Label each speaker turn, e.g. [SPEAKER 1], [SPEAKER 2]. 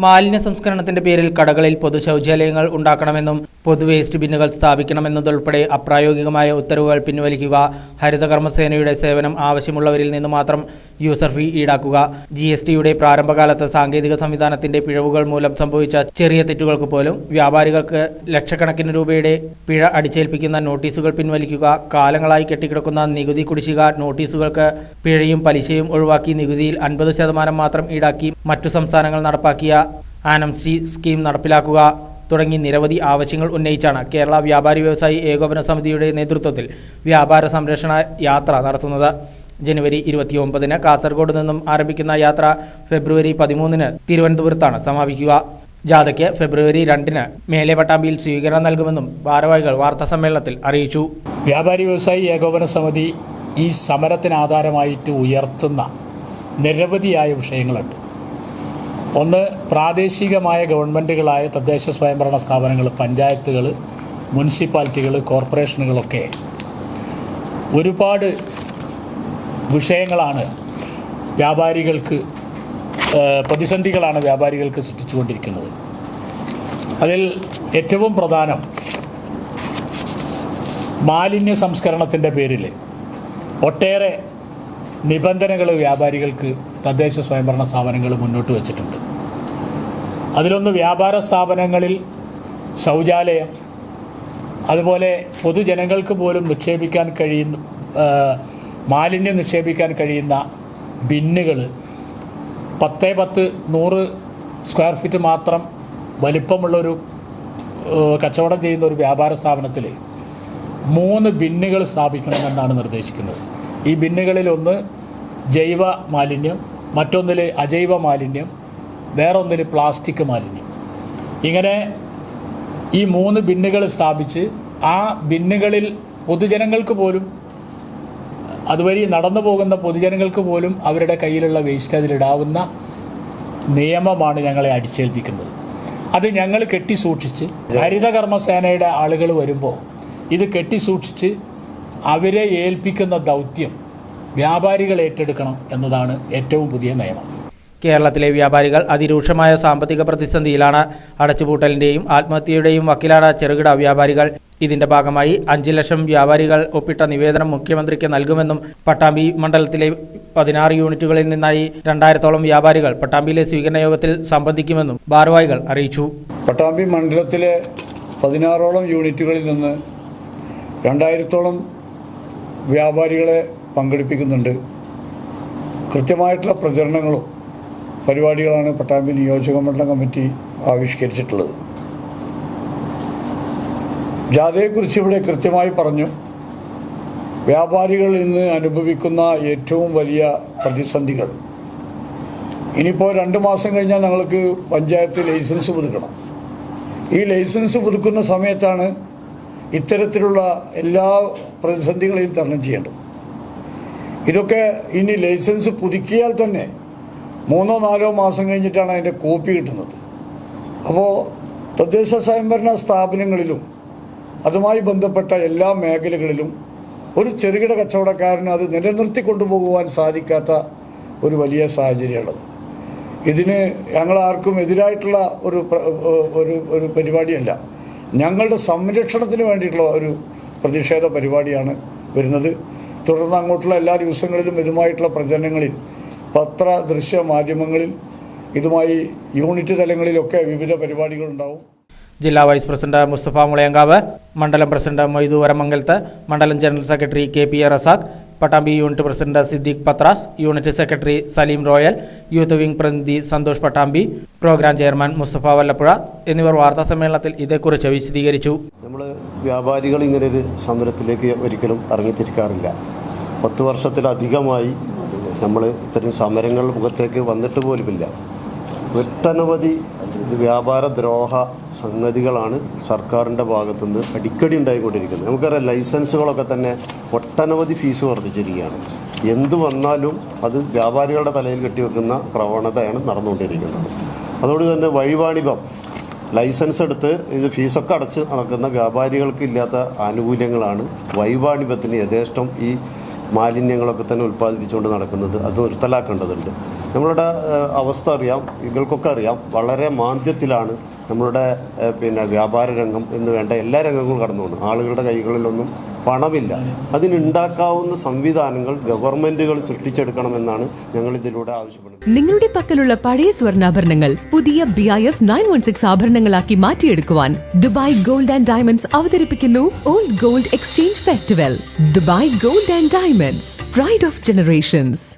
[SPEAKER 1] മാലിന്യ സംസ്കരണത്തിന്റെ പേരിൽ കടകളിൽ പൊതു ശൗചാലയങ്ങൾ ഉണ്ടാക്കണമെന്നും പൊതു വേസ്റ്റ് ബിന്നുകൾ സ്ഥാപിക്കണമെന്നതുൾപ്പെടെ അപ്രായോഗികമായ ഉത്തരവുകൾ പിൻവലിക്കുക ഹരിതകർമ്മസേനയുടെ സേവനം ആവശ്യമുള്ളവരിൽ നിന്ന് മാത്രം യൂസർ ഫീ ഈടാക്കുക ജി എസ് ടിയുടെ പ്രാരംഭകാലത്ത് സാങ്കേതിക സംവിധാനത്തിന്റെ പിഴവുകൾ മൂലം സംഭവിച്ച ചെറിയ തെറ്റുകൾക്ക് പോലും വ്യാപാരികൾക്ക് ലക്ഷക്കണക്കിന് രൂപയുടെ പിഴ അടിച്ചേൽപ്പിക്കുന്ന നോട്ടീസുകൾ പിൻവലിക്കുക കാലങ്ങളായി കെട്ടിക്കിടക്കുന്ന നികുതി കുടിശ്ശിക നോട്ടീസുകൾക്ക് പിഴയും പലിശയും ഒഴിവാക്കി നികുതിയിൽ അൻപത് ശതമാനം മാത്രം ഈടാക്കി മറ്റു സംസ്ഥാനങ്ങൾ നടപ്പാക്കിയ ആനംസ്റ്റി സ്കീം നടപ്പിലാക്കുക തുടങ്ങി നിരവധി ആവശ്യങ്ങൾ ഉന്നയിച്ചാണ് കേരള വ്യാപാരി വ്യവസായി ഏകോപന സമിതിയുടെ നേതൃത്വത്തിൽ വ്യാപാര സംരക്ഷണ യാത്ര നടത്തുന്നത്. ജനുവരി ഇരുപത്തിയൊമ്പതിന് കാസർഗോഡ് നിന്നും ആരംഭിക്കുന്ന യാത്ര ഫെബ്രുവരി പതിമൂന്നിന് തിരുവനന്തപുരത്താണ് സമാപിക്കുക. ജാഥയ്ക്ക് ഫെബ്രുവരി രണ്ടിന് മേലെ പട്ടാമ്പിയിൽ സ്വീകരണം നൽകുമെന്നും ഭാരവാഹികൾ വാർത്താ സമ്മേളനത്തിൽ അറിയിച്ചു.
[SPEAKER 2] വ്യാപാരി വ്യവസായി ഏകോപന സമിതി ഈ സമരത്തിനാധാരമായിട്ട് ഉയർത്തുന്ന നിരവധിയായ വിഷയങ്ങളുണ്ട്. ഒന്ന് പ്രാദേശികമായ ഗവൺമെന്റുകളായ തദ്ദേശ സ്വയംഭരണ സ്ഥാപനങ്ങൾ പഞ്ചായത്തുകൾ മുനിസിപ്പാലിറ്റികൾ കോർപ്പറേഷനുകളൊക്കെ ഒരുപാട് വിഷയങ്ങളാണ് വ്യാപാരികൾക്ക് പ്രതിസന്ധികളാണ് വ്യാപാരികൾക്ക് സൃഷ്ടിച്ചുകൊണ്ടിരിക്കുന്നത്. അതിൽ ഏറ്റവും പ്രധാനം മാലിന്യ സംസ്കരണത്തിന്റെ പേരിൽ ഒട്ടേറെ നിബന്ധനകൾ വ്യാപാരികൾക്ക് തദ്ദേശ സ്വയംഭരണ സ്ഥാപനങ്ങൾ മുന്നോട്ട് വച്ചിട്ടുണ്ട്. അതിലൊന്ന് വ്യാപാര സ്ഥാപനങ്ങളിൽ ശൗചാലയം അതുപോലെ പൊതുജനങ്ങൾക്ക് പോലും നിക്ഷേപിക്കാൻ കഴിയുന്ന മാലിന്യം നിക്ഷേപിക്കാൻ കഴിയുന്ന ബിന്നുകൾ പത്ത് പത്ത് നൂറ് സ്ക്വയർ ഫീറ്റ് മാത്രം വലിപ്പമുള്ളൊരു കച്ചവടം ചെയ്യുന്ന ഒരു വ്യാപാര സ്ഥാപനത്തിൽ മൂന്ന് ബിന്നുകൾ സ്ഥാപിക്കണമെന്നാണ് നിർദ്ദേശിക്കുന്നത്. ഈ ബിന്നുകളിൽ ഒന്ന് ജൈവ മാലിന്യം മറ്റൊന്നിൽ അജൈവ മാലിന്യം വേറൊന്നിൽ പ്ലാസ്റ്റിക് മാലിന്യം. ഇങ്ങനെ ഈ മൂന്ന് ബിന്നുകൾ സ്ഥാപിച്ച് ആ ബിന്നുകളിൽ പൊതുജനങ്ങൾക്ക് പോലും അതുവഴി നടന്നു പോകുന്ന പൊതുജനങ്ങൾക്ക് പോലും അവരുടെ കയ്യിലുള്ള വേസ്റ്റ് അതിലിടാവുന്ന നിയമമാണ് ഞങ്ങളെ അടിച്ചേൽപ്പിക്കുന്നത്. അത് ഞങ്ങൾ കെട്ടി സൂക്ഷിച്ച് ഹരിതകർമ്മസേനയുടെ ആളുകൾ വരുമ്പോൾ ഇത് കെട്ടി സൂക്ഷിച്ച് അവരെ ഏൽപ്പിക്കുന്ന ദൗത്യം വ്യാപാരികൾ ഏറ്റെടുക്കണം എന്നതാണ് ഏറ്റവും പുതിയ നിയമം.
[SPEAKER 1] കേരളത്തിലെ വ്യാപാരികൾ അതിരൂക്ഷമായ സാമ്പത്തിക പ്രതിസന്ധിയിലാണ് അടച്ചുപൂട്ടലിന്റെയും ആത്മഹത്യയുടെയും വക്കിലാണ് ചെറുകിട വ്യാപാരികൾ. ഇതിന്റെ ഭാഗമായി അഞ്ച് ലക്ഷം വ്യാപാരികൾ ഒപ്പിട്ട നിവേദനം മുഖ്യമന്ത്രിക്ക് നൽകുമെന്നും പട്ടാമ്പി മണ്ഡലത്തിലെ പതിനാറ് യൂണിറ്റുകളിൽ നിന്നായി രണ്ടായിരത്തോളം വ്യാപാരികൾ പട്ടാമ്പിയിലെ സ്വീകരണ യോഗത്തിൽ സംബന്ധിക്കുമെന്നും ഭാരവാഹികൾ അറിയിച്ചു.
[SPEAKER 3] പട്ടാമ്പി മണ്ഡലത്തിലെ പതിനാറോളം യൂണിറ്റുകളിൽ നിന്ന് രണ്ടായിരത്തോളം വ്യാപാരികളെ പങ്കെടുപ്പിക്കുന്നുണ്ട്. കൃത്യമായിട്ടുള്ള പ്രചരണങ്ങളും പരിപാടികളാണ് പട്ടാമ്പി നിയോജക മണ്ഡലം കമ്മിറ്റി ആവിഷ്കരിച്ചിട്ടുള്ളത്. ജാഥയെക്കുറിച്ച് ഇവിടെ കൃത്യമായി പറഞ്ഞു. വ്യാപാരികൾ ഇന്ന് അനുഭവിക്കുന്ന ഏറ്റവും വലിയ പ്രതിസന്ധികൾ. ഇനിയിപ്പോൾ രണ്ട് മാസം കഴിഞ്ഞാൽ ഞങ്ങൾക്ക് പഞ്ചായത്ത് ലൈസൻസ് പുതുക്കണം. ഈ ലൈസൻസ് പുതുക്കുന്ന സമയത്താണ് ഇത്തരത്തിലുള്ള എല്ലാ പ്രതിസന്ധികളെയും തരണം ചെയ്യേണ്ടത്. ഇതൊക്കെ ഇനി ലൈസൻസ് പുതുക്കിയാൽ തന്നെ മൂന്നോ നാലോ മാസം കഴിഞ്ഞിട്ടാണ് അതിന്റെ കോപ്പി കിട്ടുന്നത്. അപ്പോൾ തദ്ദേശ സ്വയംഭരണ സ്ഥാപനങ്ങളിലും അതുമായി ബന്ധപ്പെട്ട എല്ലാ മേഖലകളിലും ഒരു ചെറുകിട കച്ചവടക്കാരന് അത് നിലനിർത്തി കൊണ്ടുപോകുവാൻ സാധിക്കാത്ത ഒരു വലിയ സാഹചര്യമാണത്. ഇതിന് ഞങ്ങൾ ആർക്കും എതിരായിട്ടുള്ള ഒരു ഒരു ഒരു പരിപാടിയല്ല. ഞങ്ങളുടെ സംരക്ഷണത്തിന് വേണ്ടിയിട്ടുള്ള ഒരു പ്രതിഷേധ പരിപാടിയാണ് വരുന്നത്. തുടർന്ന് അങ്ങോട്ടുള്ള എല്ലാ ദിവസങ്ങളിലും ഇതുമായിട്ടുള്ള പ്രചരണങ്ങളിൽ പത്ര ദൃശ്യ മാധ്യമങ്ങളിൽ ഇതുമായി യൂണിറ്റ് തലങ്ങളിലൊക്കെ വിവിധ പരിപാടികളുണ്ടാവും.
[SPEAKER 1] ജില്ലാ വൈസ് പ്രസിഡന്റ് മുസ്തഫ മുളയങ്കാവ് മണ്ഡലം പ്രസിഡന്റ് മൊയ്തു വരമംഗലത്ത് മണ്ഡലം general secretary K P A Razak Pattambi unit president Siddique Pathras unit secretary Saleem royal youth wing പ്രതിനിധി സന്തോഷ് പട്ടാമ്പി പ്രോഗ്രാം ചെയർമാൻ മുസ്തഫ വല്ലപ്പുഴ എന്നിവർ വാർത്താ സമ്മേളനത്തിൽ ഇതേക്കുറിച്ച് വിശദീകരിച്ചു.
[SPEAKER 4] നമ്മൾ വ്യാപാരികൾ ഇങ്ങനൊരു സമരത്തിലേക്ക് ഒരിക്കലും ഇറങ്ങിത്തിരിക്കാറില്ല. പത്ത് വർഷത്തിലധികമായി നമ്മൾ ഇത്തരം സമരങ്ങൾ മുഖത്തേക്ക് വന്നിട്ട് പോലുമില്ല. ഒട്ടനവധി വ്യാപാര ദ്രോഹ സംഗതികളാണ് സർക്കാരിന്റെ ഭാഗത്തുനിന്ന് അടിക്കടി ഉണ്ടായിക്കൊണ്ടിരിക്കുന്നത്. നമുക്കറിയാം ലൈസൻസുകളൊക്കെ തന്നെ ഒട്ടനവധി ഫീസ് വർദ്ധിച്ചിരിക്കുകയാണ്. എന്ത് വന്നാലും അത് വ്യാപാരികളുടെ തലയിൽ കെട്ടിവെക്കുന്ന പ്രവണതയാണ് നടന്നുകൊണ്ടിരിക്കുന്നത്. അതുകൊണ്ട് തന്നെ വഴിവാണിഭം. ലൈസൻസ് എടുത്ത് ഇത് ഫീസൊക്കെ അടച്ച് നടക്കുന്ന വ്യാപാരികൾക്ക് ഇല്ലാത്ത ആനുകൂല്യങ്ങളാണ് വൈവാണിഭത്തിന് യഥേഷ്ടം ഈ മാലിന്യങ്ങളൊക്കെ തന്നെ ഉൽപ്പാദിപ്പിച്ചുകൊണ്ട് നടക്കുന്നത് അത് നിർത്തലാക്കേണ്ടതുണ്ട്. നമ്മളുടെ അവസ്ഥ അറിയാം നിങ്ങൾക്കൊക്കെ അറിയാം വളരെ മാന്ദ്യത്തിലാണ് നമ്മളുടെ പിന്നെ വ്യാപാര രംഗം എന്ന് വേണ്ട എല്ലാ രംഗങ്ങളും കടന്നുകൊണ്ട് ആളുകളുടെ കൈകളിലൊന്നും പണമില്ല. അതിനുണ്ടാക്കാവുന്ന സംവിധാനങ്ങൾ ഗവൺമെന്റുകൾ സൃഷ്ടിച്ചെടുക്കണമെന്നാണ് ഞങ്ങൾ ഇതിലൂടെ ആവശ്യപ്പെടുന്നത്.
[SPEAKER 5] നിങ്ങളുടെ പക്കലുള്ള പഴയ സ്വർണാഭരണങ്ങൾ പുതിയ B I S nine one six ആഭരണങ്ങളാക്കി മാറ്റിയെടുക്കുവാൻ ദുബായ് ഗോൾഡ് ആൻഡ് ഡയമണ്ട്സ് അവതരിപ്പിക്കുന്നു old gold exchange festival. Dubai gold and diamonds. Pride of generations